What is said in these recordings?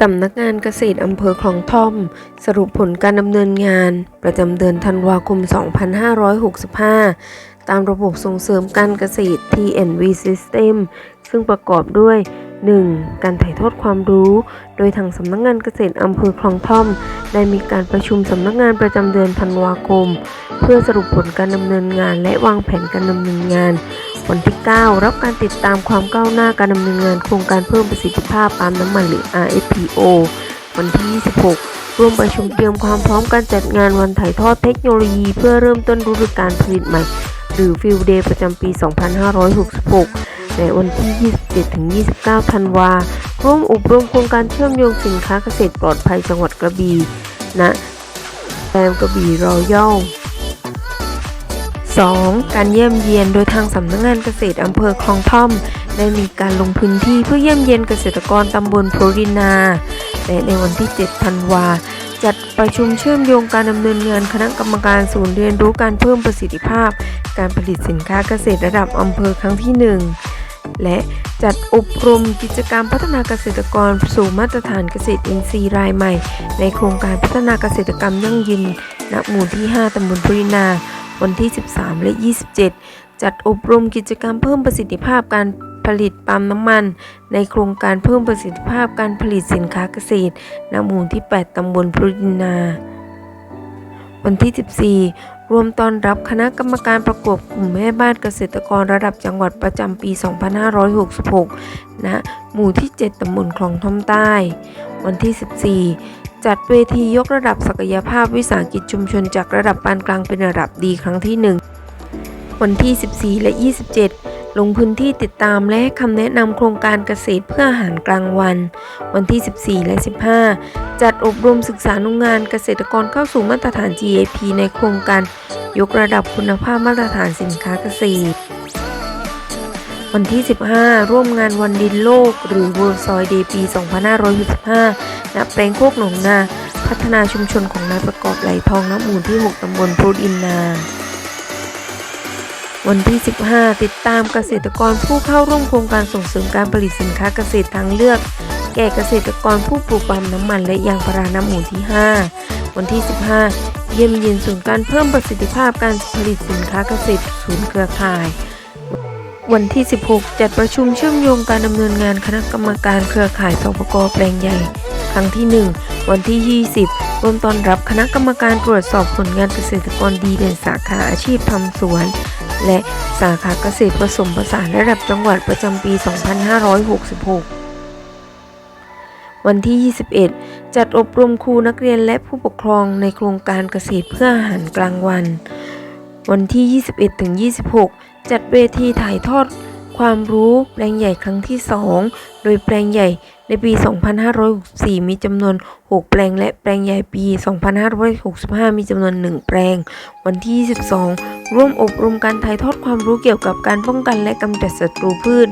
สำนักงานเกษตรอำเภอคลองท่อม สรุปผลการดำเนินงาน ประจำเดือนธันวาคม 2565 ตามระบบส่งเสริมการเกษตร TNV System ซึ่งประกอบด้วย 1. การถ่ายทอดความรู้ โดยทางสำนักงานเกษตรอำเภอคลองท่อม ได้มีการประชุมสำนักงานประจำเดือนธันวาคม เพื่อสรุปผลการดำเนินงานและวางแผนการดำเนินงาน วันที่ 9 รับการติดตามความก้าวหน้าการดำเนินงานโครงการเพิ่มประสิทธิภาพปาล์มน้ำมันหรือ RFPO วันที่ 26 ร่วมประชุมเตรียมความพร้อมการจัดงานวันถ่ายทอดเทคโนโลยี เพื่อเริ่มต้นฤดูกาลผลิตใหม่ หรือ Field Day ประจำปี 2566 ในวันที่ 27-29 ธันวา ร่วมอบรมโครงการเชื่อมโยงสินค้าเกษตรปลอดภัยจังหวัดกระบี่ณแรมกระบี่รอยัล 2. การเยี่ยมเยียนโดยทางสำนักงานเกษตรอำเภอคลองท่อม ได้มีการลงพื้นที่เพื่อเยี่ยมเยียนเกษตรกรตำบลโพรินา และในวันที่ 7 ธันวา จัดประชุมเชื่อมโยงการดำเนินงานคณะกรรมการศูนย์เรียนรู้การเพิ่มประสิทธิภาพ การผลิตสินค้าเกษตรระดับอำเภอครั้งที่ 1 และจัดอบรมกิจกรรมพัฒนาเกษตรกรสู่มาตรฐานเกษตรอินทรีย์รายใหม่ ในโครงการพัฒนาเกษตรกรรมยั่งยืนณหมู่ที่ 5ตำบลโพรินา วันที่ 13 และ 27 จัดอบรมกิจกรรมเพิ่มประสิทธิภาพการผลิตปาล์มน้ำมัน ในโครงการเพิ่มประสิทธิภาพการผลิตสินค้าเกษตรณหมู่ที่ 8 ตำบลพรุดินา วันที่ 14รวมต้อนรับคณะกรรมการประกวดกลุ่มแม่บ้านเกษตรกรระดับจังหวัดประจำปี 2566ณหมู่ที่ 7ตำบลคลองท่อมใต้ วันที่ 14 จัดเวทียกระดับศักยภาพวิสาหกิจชุมชนจากระดับปานกลางเป็นระดับดีครั้งที่ 1 วันที่ 14 และ 27 ลงพื้นที่ติดตามและให้คำแนะนำโครงการเกษตรเพื่ออาหารกลางวัน วันที่ 14 และ 15 จัดอบรมศึกษานุงานเกษตรกรเข้าสู่มาตรฐาน GAP ในโครงการยกระดับคุณภาพมาตรฐานสินค้าเกษตร วันที่ 15 ร่วมงานวันดินโลก หรือ World Soil Day ปี 2565ณแปลงโคกหนองนา พัฒนาชุมชนของนายประกอบไหลทองน้ำหมู่ที่ 6ตำบลพุดินนา วันที่ 15 ติดตามเกษตรกรผู้เข้าร่วมโครงการส่งเสริมการผลิตสินค้าเกษตรทางเลือก แก่เกษตรกรผู้ปลูกปาล์มน้ำมันและยางพาราน้ำหมู่ที่ 5 วันที่ 15 เยี่ยมเยียนศูนย์การเพิ่มประสิทธิภาพการผลิตสินค้าเกษตรศูนย์เครือข่าย วันที่ 16 จัดประชุมเชื่อมโยงการดำเนินงานคณะกรรมการเครือข่ายสปกแปลงใหญ่ ครั้งที่ 1 วันที่ 20ร่วมต้อนรับคณะกรรมการตรวจสอบผลงานเกษตรกรดีเด่นสาขาอาชีพทำสวน และสาขาเกษตรผสมผสานระดับจังหวัดประจำปี 2566 วันที่ 21 จัดอบรมครูนักเรียนและผู้ปกครองในโครงการเกษตรเพื่ออาหารกลางวัน วันที่ 21-26 จัดเวทีถ่ายทอด ความรู้แปลงใหญ่ครั้งที่ 2 โดยแปลงใหญ่ในปี 2564 มีจำนวน 6 แปลง และแปลงใหญ่ปี 2565 มีจำนวน 1 แปลง วันที่ 22 ร่วมอบรมการถ่ายทอดความรู้เกี่ยวกับการป้องกันและกำจัดศัตรูพืช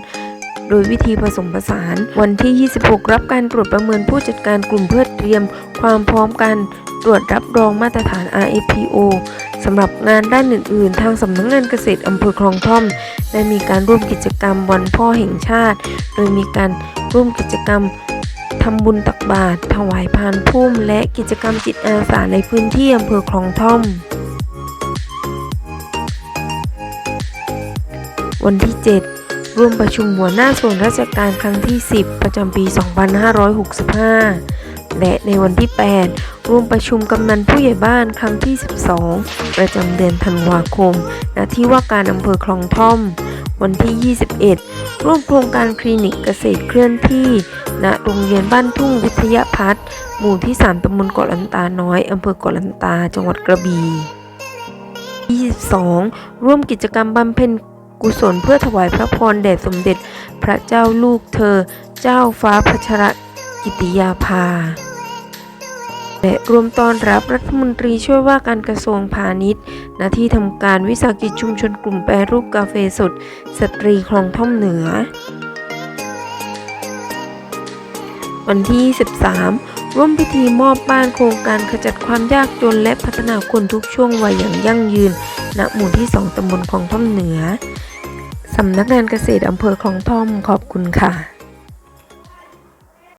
โดยวิธีผสมผสาน วันที่ 26 รับการตรวจประเมินผู้จัดการกลุ่มเพื่อเตรียม ความพร้อมการตรวจรับรองมาตรฐาน RFPO สำหรับงานด้านอื่นๆ ทางสำนักงงานเกษตรอำเภอคลองท่อม ได้มีการร่วมกิจกรรมวันพ่อแห่งชาติ โดยมีการร่วมกิจกรรมทำบุญตักบาตรถวายพานพุ่ม และกิจกรรมจิตอาสาในพื้นที่อำเภอคลองท่อม วันที่ 7 ร่วมประชุมหัวหน้าส่วนราชการครั้งที่ 10 ประจำปี 2565 และในวันที่ 8 ร่วมประชุมกำนันผู้ใหญ่บ้านครั้งที่ 12 ประจำเดือนธันวาคม ณ ที่ว่าการอำเภอคลองท่อม วันที่ 21 ร่วมโครงการคลินิกเกษตรเคลื่อนที่ ณ โรงเรียนบ้านทุ่งวิทยาพัฒน์หมู่ที่ 3ตำบลเกาะลันตาน้อยอำเภอเกาะลันตา จังหวัดกระบี่22 ร่วมกิจกรรมบำเพ็ญกุศลเพื่อถวายพระพรแด่สมเด็จ พระเจ้าลูกเธอ เจ้าฟ้าพัชรกิติยาภา และรวมต้อนรับรัฐมนตรีช่วยว่าการกระทรวงพาณิชย์ณที่ทำการวิสาหกิจชุมชนกลุ่มแปรรูปกาแฟสด สตรีคลองท่อมเหนือ วันที่ 13 ร่วมพิธีมอบบ้านโครงการขจัดความยากจนและพัฒนาคนทุกช่วงวัยอย่างยั่งยืน ณ หมู่ที่ 2ตำบลคลองท่อมเหนือ สำนักงานเกษตรอำเภอคลองท่อมขอบคุณค่ะ